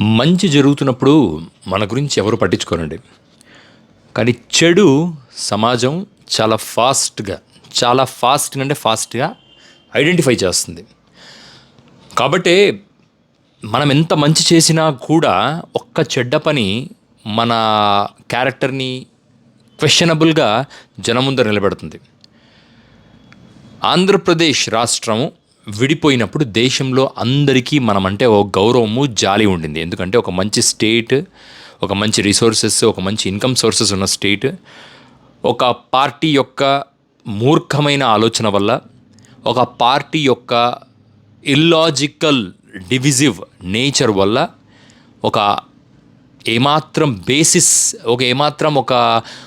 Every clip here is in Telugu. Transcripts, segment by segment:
మంచి జరుగుతున్నప్పుడు మన గురించి ఎవరు పట్టించుకోరండి. కానీ చెడు సమాజం చాలా ఫాస్ట్గా చాలా ఫాస్ట్ అంటే ఫాస్ట్గా ఐడెంటిఫై చేస్తుంది. కాబట్టి మనం ఎంత మంచి చేసినా కూడా ఒక్క చెడ్డ పని మన క్యారెక్టర్ని క్వశ్చనబుల్గా జనం ముందర నిలబెడుతుంది. ఆంధ్రప్రదేశ్ రాష్ట్రం విడిపోయినప్పుడు దేశంలో అందరికీ మనమంటే ఒక గౌరవము జాలి ఉండింది. ఎందుకంటే ఒక మంచి స్టేట్ ఒక మంచి రిసోర్సెస్ ఒక మంచి ఇన్కమ్ సోర్సెస్ ఉన్న స్టేట్ ఒక పార్టీ యొక్క మూర్ఖమైన ఆలోచన వల్ల ఒక పార్టీ యొక్క ఇల్లాజికల్ డివిజివ్ నేచర్ వల్ల ఒక ఏమాత్రం బేసిస్ ఒక ఏమాత్రం ఒక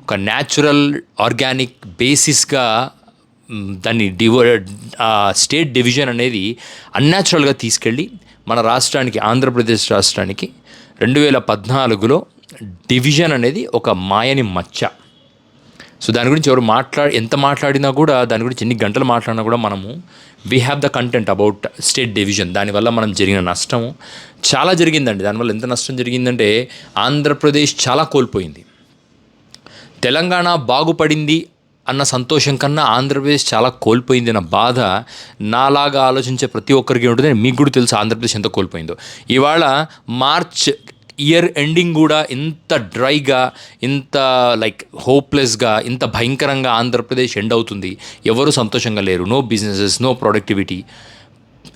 ఒక న్యాచురల్ ఆర్గానిక్ బేసిస్గా దాన్ని డివ స్టేట్ డివిజన్ అనేది అన్యాచురల్గా తీసుకెళ్ళి మన రాష్ట్రానికి ఆంధ్రప్రదేశ్ రాష్ట్రానికి రెండు వేల పద్నాలుగులో డివిజన్ అనేది ఒక మాయని మచ్చ. సో దాని గురించి ఎవరు మాట్లా ఎంత మాట్లాడినా కూడా దాని గురించి ఎన్ని గంటలు మాట్లాడినా కూడా మనము we have the content about state division దానివల్ల మనం జరిగిన నష్టము చాలా జరిగిందండి. దానివల్ల ఎంత నష్టం జరిగిందంటే ఆంధ్రప్రదేశ్ చాలా కోల్పోయింది. తెలంగాణ బాగుపడింది అన్న సంతోషం కన్నా ఆంధ్రప్రదేశ్ చాలా కోల్పోయింది అన్న బాధ నాలాగా ఆలోచించే ప్రతి ఒక్కరికి ఉంటుంది మీకు కూడా తెలుసు ఆంధ్రప్రదేశ్ ఎంత కోల్పోయిందో. ఇవాళ మార్చ్ ఇయర్ ఎండింగ్ కూడా ఇంత డ్రైగా ఇంత లైక్ హోప్లెస్గా ఇంత భయంకరంగా ఆంధ్రప్రదేశ్ ఎండ్ అవుతుంది. ఎవరు సంతోషంగా లేరు. No businesses no productivity.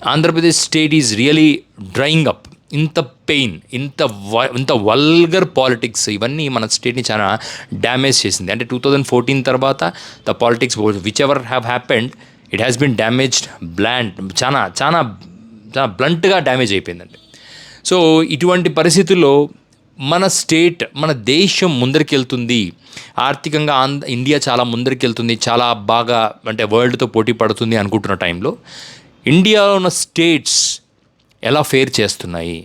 Andhra Pradesh state is really drying up. ఇంత పెయిన్ ఇంత ఇంత వల్గర్ పాలిటిక్స్ ఇవన్నీ మన స్టేట్ని చాలా డ్యామేజ్ చేసింది. అంటే టూ థౌజండ్ ఫోర్టీన్ తర్వాత the politics which ever have happened it has been damaged bland చాలా చాలా చాలా బ్లంట్గా డ్యామేజ్ అయిపోయిందండి. సో ఇటువంటి పరిస్థితుల్లో మన స్టేట్ మన దేశం ముందరికి వెళ్తుంది ఆర్థికంగా ఆంధ్ర ఇండియా చాలా ముందరికి వెళ్తుంది చాలా బాగా అంటే వరల్డ్తో పోటీ పడుతుంది అనుకుంటున్న టైంలో ఇండియాలో ఉన్న స్టేట్స్ ఎలా ఫేర్ చేస్తున్నాయి?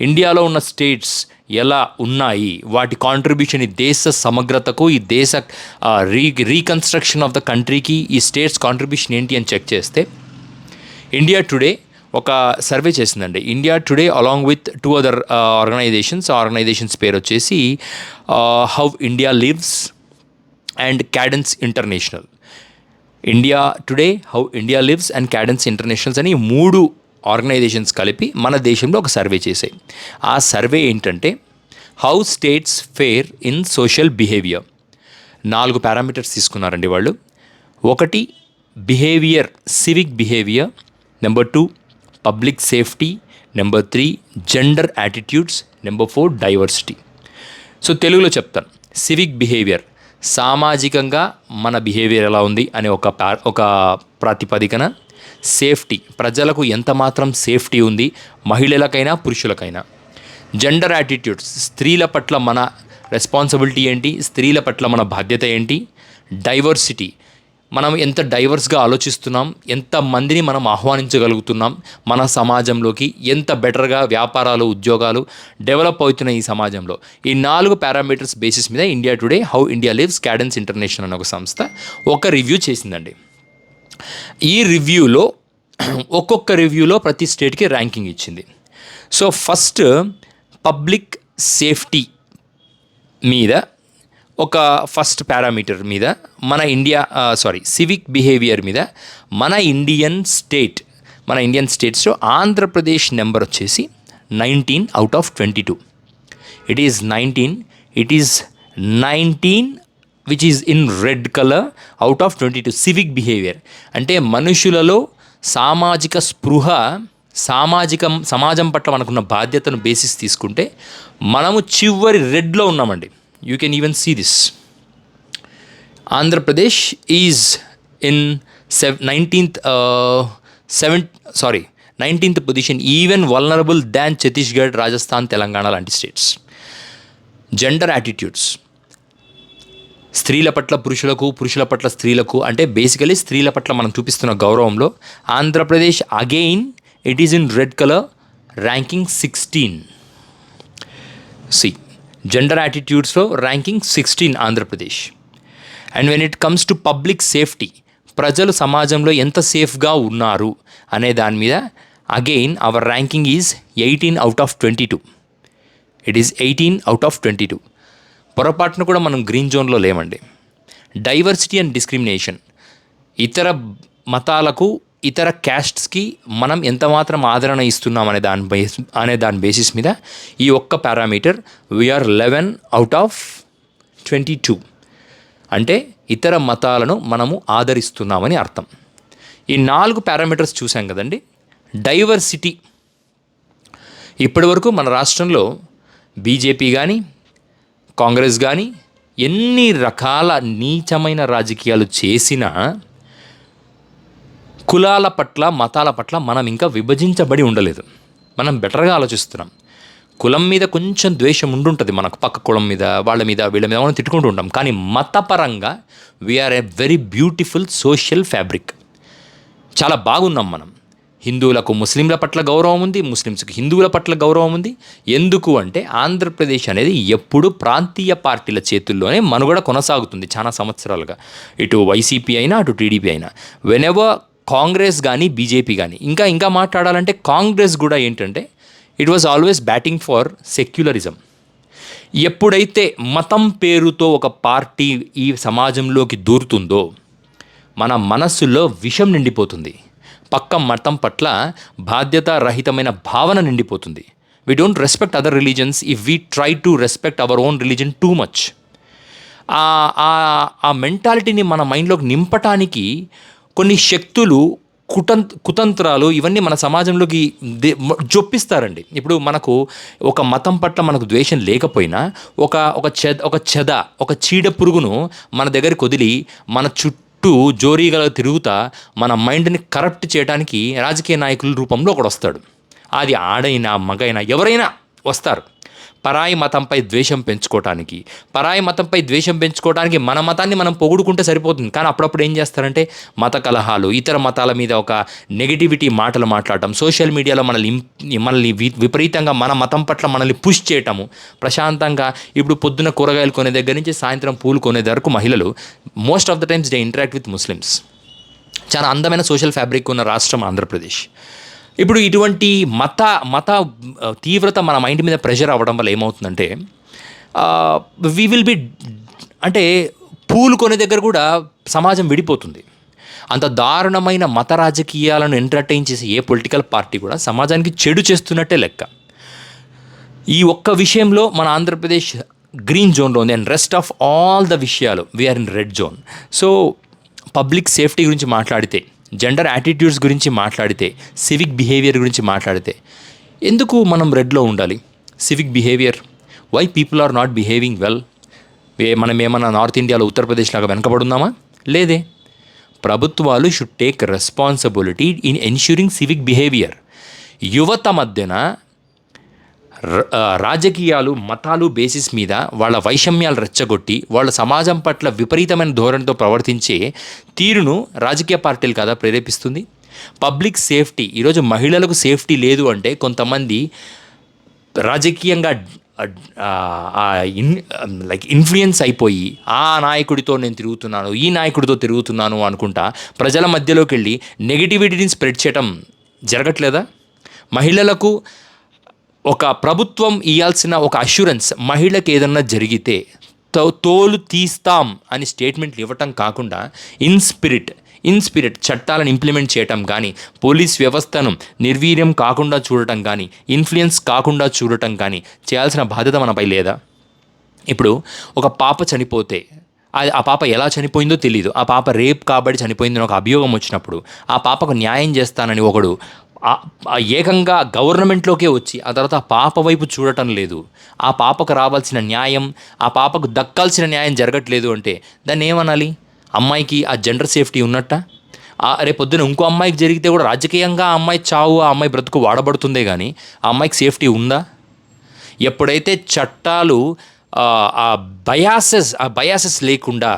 ఇండియాలో ఉన్న స్టేట్స్ ఎలా ఉన్నాయి? వాటి కాంట్రిబ్యూషన్ ఈ దేశ సమగ్రతకు ఈ దేశ రీ రీకన్స్ట్రక్షన్ ఆఫ్ ద కంట్రీకి ఈ స్టేట్స్ కాంట్రిబ్యూషన్ ఏంటి అని చెక్ చేస్తే ఇండియా టుడే ఒక సర్వే చేసిందండి. India Today along with two other organisations. Organisations పేరు వచ్చేసి how India lives and Cadence international. India Today how India lives and Cadence internationals అని మూడు ఆర్గనైజేషన్స్ కలిపి మన దేశంలో ఒక సర్వే చేశాయి. ఆ సర్వే ఏంటంటే how states fare in social behaviour. నాలుగు పారామీటర్స్ తీసుకున్నారండి వాళ్ళు. ఒకటి behaviour civic behaviour. Number two public safety. Number three gender attitudes. Number four diversity. So తెలుగులో చెప్తాను. సివిక్ బిహేవియర్ సామాజికంగా మన బిహేవియర్ ఎలా ఉంది అనే ఒక ఒక ప్రాతిపదికన సేఫ్టీ. ప్రజలకు ఎంత మాత్రం సేఫ్టీ ఉంది? మహిళలకైనా పురుషులకైనా. జెండర్ యాటిట్యూడ్స్ స్త్రీల పట్ల మన రెస్పాన్సిబిలిటీ ఏంటి? స్త్రీల పట్ల మన బాధ్యత ఏంటి? డైవర్సిటీ మనం ఎంత డైవర్స్గా ఆలోచిస్తున్నాం? ఎంత మందిని మనం ఆహ్వానించగలుగుతున్నాం? మన సమాజంలోకి ఎంత బెటర్గా వ్యాపారాలు ఉద్యోగాలు డెవలప్ అవుతున్నాయి ఈ సమాజంలో? ఈ నాలుగు పారామీటర్స్ బేసిస్ మీద India today how India lives cadence international అనే ఒక సంస్థ ఒక రివ్యూ చేసిందండి. ఈ రివ్యూలో ఒక్కొక్క రివ్యూలో ప్రతి స్టేట్కి ర్యాంకింగ్ ఇచ్చింది. సో ఫస్ట్ పబ్లిక్ సేఫ్టీ మీద ఒక ఫస్ట్ పారామీటర్ మీద మన ఇండియా సారీ సివిక్ బిహేవియర్ మీద మన ఇండియన్ స్టేట్ మన ఇండియన్ స్టేట్స్లో ఆంధ్రప్రదేశ్ నెంబర్ వచ్చేసి nineteen out of twenty two. It is nineteen it is nineteen which is in red colour out of twenty two civic behaviour అంటే మనుషులలో సామాజిక స్పృహ సామాజిక సమాజం పట్ల మనకున్న బాధ్యతను బేసిస్ తీసుకుంటే మనము చివరి రెడ్లో ఉన్నామండి. You can even see this Andhra Pradesh is in సెవ్ nineteenth seven sorry nineteenth position even vulnerable than Chhattisgarh Rajasthan Telangana లాంటి స్టేట్స్ జెండర్ యాటిట్యూడ్స్ స్త్రీల పట్ల పురుషులకు పురుషుల పట్ల స్త్రీలకు అంటే బేసికలీ స్త్రీల పట్ల మనం చూపిస్తున్న గౌరవంలో Andhra Pradesh again it is in red colour ranking sixteen see gender యాటిట్యూడ్స్లో ranking sixteen Andhra Pradesh. And when it comes to public safety ప్రజలు సమాజంలో ఎంత సేఫ్గా ఉన్నారు అనే దాని మీద again our ranking is eighteen out of twenty two it is eighteen out of twenty two పొరపాటున కూడా మనం గ్రీన్ జోన్లో లేమండి. Diversity and discrimination. ఇతర మతాలకు ఇతర క్యాస్ట్స్కి మనం ఎంత మాత్రం ఆదరణ ఇస్తున్నాం అనే దాని బేస్ అనే దాని బేసిస్ మీద ఈ ఒక్క parameter we are eleven out of twenty two అంటే ఇతర మతాలను మనము ఆదరిస్తున్నామని అర్థం. ఈ నాలుగు పారామీటర్స్ చూసాం కదండి. డైవర్సిటీ. ఇప్పటివరకు మన రాష్ట్రంలో బీజేపీ కానీ కాంగ్రెస్ కానీ ఎన్ని రకాల నీచమైన రాజకీయాలు చేసినా కులాల పట్ల మతాల పట్ల మనం ఇంకా విభజించబడి ఉండలేదు. మనం బెటర్గా ఆలోచిస్తున్నాం. కులం మీద కొంచెం ద్వేషం ఉండుంటుంది మనకు పక్క కులం మీద వాళ్ళ మీద వీళ్ళ మీద మనం తిట్టుకుంటూ ఉంటాం. కానీ మతపరంగా we are a very beautiful social fabric చాలా బాగున్నాం మనం. హిందువులకు ముస్లింల పట్ల గౌరవం ఉంది ముస్లిమ్స్కి హిందువుల పట్ల గౌరవం ఉంది. ఎందుకు అంటే ఆంధ్రప్రదేశ్ అనేది ఎప్పుడు ప్రాంతీయ పార్టీల చేతుల్లోనే మనుగడ కొనసాగుతుంది చాలా సంవత్సరాలుగా. ఇటు వైసీపీ అయినా అటు టీడీపీ అయినా. వెనెవర్ కాంగ్రెస్ కానీ బీజేపీ కానీ ఇంకా ఇంకా మాట్లాడాలంటే కాంగ్రెస్ కూడా ఏంటంటే it was always batting for secularism ఎప్పుడైతే మతం పేరుతో ఒక పార్టీ ఈ సమాజంలోకి దూరుతుందో మన మనస్సులో విషం నిండిపోతుంది. పక్క మతం పట్ల బాధ్యతారహితమైన భావన నిండిపోతుంది. We don't respect other religions if we try to respect our own religion too much ఆ మెంటాలిటీని మన మైండ్లోకి నింపటానికి కొన్ని శక్తులు కుటం కుతంత్రాలు ఇవన్నీ మన సమాజంలోకి జొప్పిస్తారండి. ఇప్పుడు మనకు ఒక మతం పట్ల మనకు ద్వేషం లేకపోయినా ఒక ఒక చెద ఒక చెద ఒక చీడ పురుగును మన దగ్గరికి వదిలి మన చుట్టూ జోరీగా తిరుగుతా మన మైండ్ని కరప్ట్ చేయడానికి రాజకీయ నాయకుల రూపంలో ఒకడు వస్తాడు. అది ఆడైనా మగైనా ఎవరైనా వస్తారు. పరాయి మతంపై ద్వేషం పెంచుకోవటానికి పరాయి మతంపై ద్వేషం పెంచుకోవడానికి మన మతాన్ని మనం పొగుడుకుంటే సరిపోతుంది. కానీ అప్పుడప్పుడు ఏం చేస్తారంటే మత కలహాలు ఇతర మతాల మీద ఒక నెగిటివిటీ మాటలు మాట్లాడటం సోషల్ మీడియాలో మనల్ని మనల్ని విపరీతంగా మన మతం పట్ల మనల్ని పుష్ చేయటము ప్రశాంతంగా ఇప్పుడు పొద్దున కూరగాయలు కొనే దగ్గర నుంచి సాయంత్రం పూలు కొనే వరకు మహిళలు most of the times they interact with Muslims చాలా అందమైన సోషల్ ఫ్యాబ్రిక్ ఉన్న రాష్ట్రం ఆంధ్రప్రదేశ్. ఇప్పుడు ఇటువంటి మత మత తీవ్రత మన మైండ్ మీద ప్రెషర్ అవ్వడం వల్ల ఏమవుతుందంటే వి విల్ బి అంటే పూలు కొనే దగ్గర కూడా సమాజం విడిపోతుంది. అంత దారుణమైన మత రాజకీయాలను ఎంటర్టైన్ చేసే ఏ పొలిటికల్ పార్టీ కూడా సమాజానికి చెడు చేస్తున్నట్టే లెక్క. ఈ ఒక్క విషయంలో మన ఆంధ్రప్రదేశ్ గ్రీన్ జోన్లో ఉంది and rest of all the విషయాలు we are in red zone so public safety గురించి మాట్లాడితే జెండర్ యాటిట్యూడ్స్ గురించి మాట్లాడితే సివిక్ బిహేవియర్ గురించి మాట్లాడితే ఎందుకు మనం రెడ్లో ఉండాలి? Civic behaviour why people are not behaving well మనం ఏమన్నా నార్త్ ఇండియాలో ఉత్తరప్రదేశ్ లాగా వెనకబడున్నామా? లేదే. ప్రభుత్వాలు should take responsibility in ensuring civic behaviour యువత మధ్యన రాజకీయాలు మతాలు బేసిస్ మీద వాళ్ళ వైషమ్యాలు రెచ్చగొట్టి వాళ్ళ సమాజం పట్ల విపరీతమైన ధోరణితో ప్రవర్తించే తీరును రాజకీయ పార్టీలు కదా ప్రేరేపిస్తుంది. పబ్లిక్ సేఫ్టీ ఈరోజు మహిళలకు సేఫ్టీ లేదు అంటే కొంతమంది రాజకీయంగా ఇన్ లైక్ ఇన్ఫ్లుయెన్స్ అయిపోయి ఆ నాయకుడితో నేను తిరుగుతున్నాను ఈ నాయకుడితో తిరుగుతున్నాను అనుకుంటా ప్రజల మధ్యలోకి వెళ్ళి నెగిటివిటీని స్ప్రెడ్ చేయటం జరగట్లేదా? మహిళలకు ఒక ప్రభుత్వం ఇవ్వాల్సిన ఒక అష్యూరెన్స్ మహిళకి ఏదన్నా జరిగితే తో తోలు తీస్తాం అని స్టేట్మెంట్లు ఇవ్వటం కాకుండా ఇన్ స్పిరిట్ ఇన్ స్పిరిట్ చట్టాలను ఇంప్లిమెంట్ చేయటం కానీ పోలీస్ వ్యవస్థను నిర్వీర్యం కాకుండా చూడటం కానీ ఇన్ఫ్లుయెన్స్ కాకుండా చూడటం కానీ చేయాల్సిన బాధ్యత మనపై లేదా? ఇప్పుడు ఒక పాప చనిపోతే అది ఆ పాప ఎలా చనిపోయిందో తెలియదు ఆ పాప రేప్ కాబట్టి చనిపోయిందని ఒక అభియోగం వచ్చినప్పుడు ఆ పాపకు న్యాయం చేస్తానని ఒకడు ఏకంగా గవర్నమెంట్లోకే వచ్చి ఆ తర్వాత ఆ పాప వైపు చూడటం లేదు. ఆ పాపకు రావాల్సిన న్యాయం ఆ పాపకు దక్కాల్సిన న్యాయం జరగట్లేదు అంటే దాన్ని ఏమనాలి? అమ్మాయికి ఆ జెండర్ సేఫ్టీ ఉన్నట్ట? ఆ రేపొద్దున ఇంకో అమ్మాయికి జరిగితే కూడా రాజకీయంగా ఆ అమ్మాయి చావు ఆ అమ్మాయి బ్రతుకు వాడబడుతుందే కానీ ఆ అమ్మాయికి సేఫ్టీ ఉందా? ఎప్పుడైతే చట్టాలు ఆ బయాసెస్ ఆ బయాసెస్ లేకుండా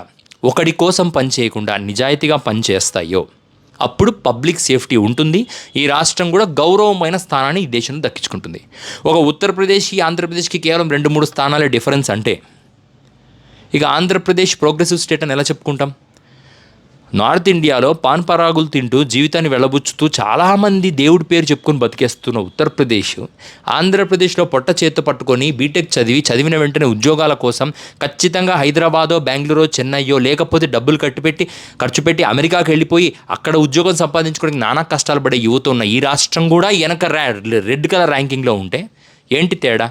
ఒకడి కోసం పనిచేయకుండా నిజాయితీగా పనిచేస్తాయో అప్పుడు పబ్లిక్ సేఫ్టీ ఉంటుంది. ఈ రాష్ట్రం కూడా గౌరవమైన స్థానాన్ని ఈ దేశంలో దక్కించుకుంటుంది. ఒక ఉత్తరప్రదేశ్కి ఆంధ్రప్రదేశ్కి కేవలం రెండు మూడు స్థానాలే డిఫరెన్స్ అంటే. ఇక ఆంధ్రప్రదేశ్ ప్రోగ్రెసివ్ స్టేట్ అని ఎలా చెప్పుకుంటాం? నార్త్ ఇండియాలో పాన్ పరాగులు తింటూ జీవితాన్ని వెళ్ళబుచ్చుతూ చాలామంది దేవుడి పేరు చెప్పుకొని బతికేస్తున్న ఉత్తరప్రదేశ్. ఆంధ్రప్రదేశ్లో పొట్ట చేత పట్టుకొని బీటెక్ చదివి చదివిన వెంటనే ఉద్యోగాల కోసం ఖచ్చితంగా హైదరాబాదో బెంగళూరో చెన్నైయో లేకపోతే డబ్బులు కట్టిపెట్టి ఖర్చు పెట్టి అమెరికాకి వెళ్ళిపోయి అక్కడ ఉద్యోగం సంపాదించుకోవడానికి నానా కష్టాలు పడే యువత ఉన్న ఈ రాష్ట్రం కూడా వెనక ర్యా రెడ్ కలర్ ర్యాంకింగ్లో ఉంటే ఏంటి తేడా?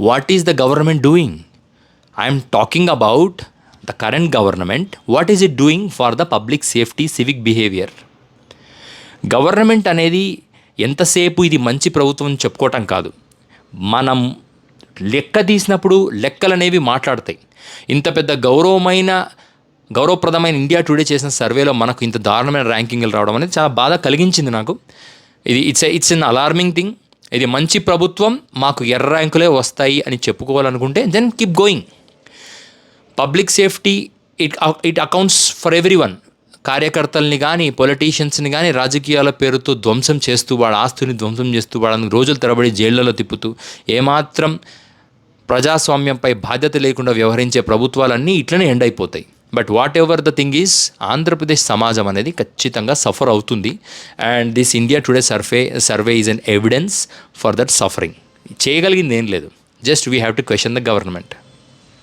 What is the government doing I'm talking about the current government what is it doing for the public safety civic behaviour government అనేది ఎంతసేపు ఇది మంచి ప్రభుత్వం చెప్పుకోవటం కాదు. మనం లెక్క తీసినప్పుడు లెక్కలు అనేవి మాట్లాడతాయి. ఇంత పెద్ద గౌరవమైన గౌరవప్రదమైన ఇండియా టుడే చేసిన సర్వేలో మనకు ఇంత దారుణమైన ర్యాంకింగ్లు రావడం అనేది చాలా బాధ కలిగించింది నాకు. ఇది it's it's an alarming thing ఇది మంచి ప్రభుత్వం మాకు ఎర్ర ర్యాంకులే వస్తాయి అని చెప్పుకోవాలనుకుంటే then keep going public safety it it accounts for every one కార్యకర్తల్ని కానీ పొలిటీషియన్స్ని కానీ రాజకీయాల పేరుతో ధ్వంసం చేస్తూ వాళ్ళ ఆస్తుని ధ్వంసం చేస్తూ వాళ్ళని రోజుల తరబడి జైళ్ళలో తిప్పుతూ ఏమాత్రం ప్రజాస్వామ్యంపై బాధ్యత లేకుండా వ్యవహరించే ప్రభుత్వాలన్నీ ఇట్లనే ఎండ్ అయిపోతాయి. But whatever the thing is Andhra Pradesh సమాజం అనేది ఖచ్చితంగా సఫర్ అవుతుంది. And this India today survey survey is an evidence for that suffering చేయగలిగింది ఏం లేదు. Just we have to question the government